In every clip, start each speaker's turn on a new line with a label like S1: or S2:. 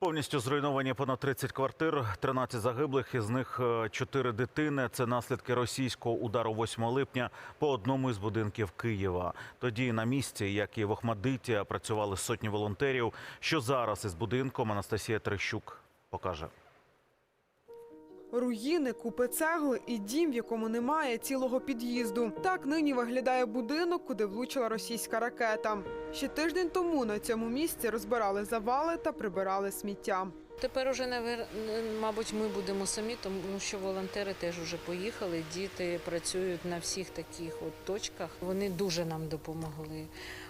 S1: Повністю зруйновані понад 30 квартир, 13 загиблих, із них 4 дитини. Це наслідки російського удару 8 липня по одному із будинків Києва. Тоді на місці, як і в Охмадиті, працювали сотні волонтерів. Що зараз із будинком Анастасія Трещук покаже.
S2: Руїни, купи цегли і дім, в якому немає цілого під'їзду. Так нині виглядає будинок, куди влучила російська ракета. Ще тиждень тому на цьому місці розбирали завали та прибирали сміття.
S3: Тепер уже мабуть, ми будемо самі, тому що волонтери теж вже поїхали. Діти працюють на всіх таких от точках. Вони дуже нам допомогли.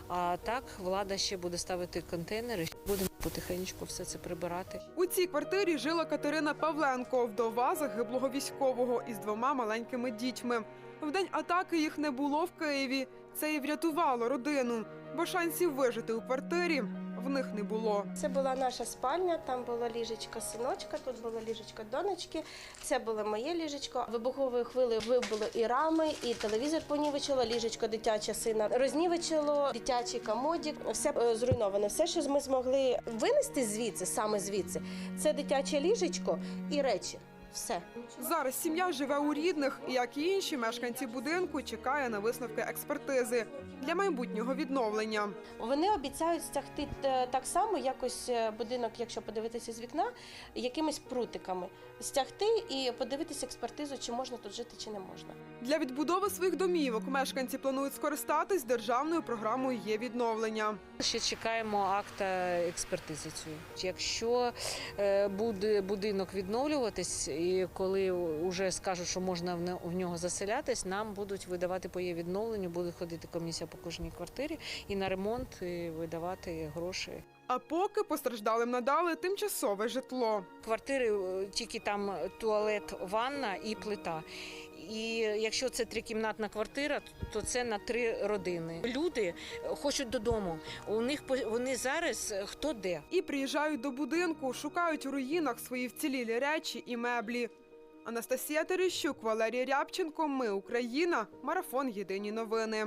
S3: А так влада ще буде ставити контейнери. Будемо потихеньку все це прибирати.
S2: У цій квартирі жила Катерина Павленко, вдова загиблого військового із двома маленькими дітьми. В день атаки їх не було в Києві. Це і врятувало родину, бо шансів вижити у квартирі в них не було.
S4: Це була наша спальня, там було ліжечко синочка, тут було ліжечко донечки, це було моє ліжечко. Вибуховою хвилею вибило і рами, і телевізор понівечило, ліжечко дитяче сина рознівечило, дитячий комодік, все е, зруйновано. Все, що ми змогли винести звідси, саме звідси, це дитяче ліжечко і речі. Все.
S2: Зараз сім'я живе у рідних, і як і інші мешканці будинку, чекає на висновки експертизи для майбутнього відновлення.
S4: Вони обіцяють стягти е, так само, якось е, будинок, якщо подивитися з вікна, якимись прутиками. Стягти і подивитися експертизу, чи можна тут жити, чи не можна.
S2: Для відбудови своїх домівок мешканці планують скористатись державною програмою є відновлення.
S3: Ще чекаємо акта експертизи. Цю. Якщо е, буде будинок відновлюватись, і коли вже скажуть, що можна в нього заселятись, нам будуть видавати по її відновленню, буде ходити комісія по кожній квартирі і на ремонт і видавати гроші.
S2: А поки постраждалим надали тимчасове житло.
S3: Квартири е, тільки там туалет, ванна і плита. І якщо це трикімнатна квартира, то це на три родини. Люди хочуть додому. У них вони зараз е, хто де.
S2: І приїжджають до будинку, шукають у руїнах свої вцілілі речі і меблі. Анастасія Терещук, Валерій Рябченко. Ми Україна. Марафон Єдині новини.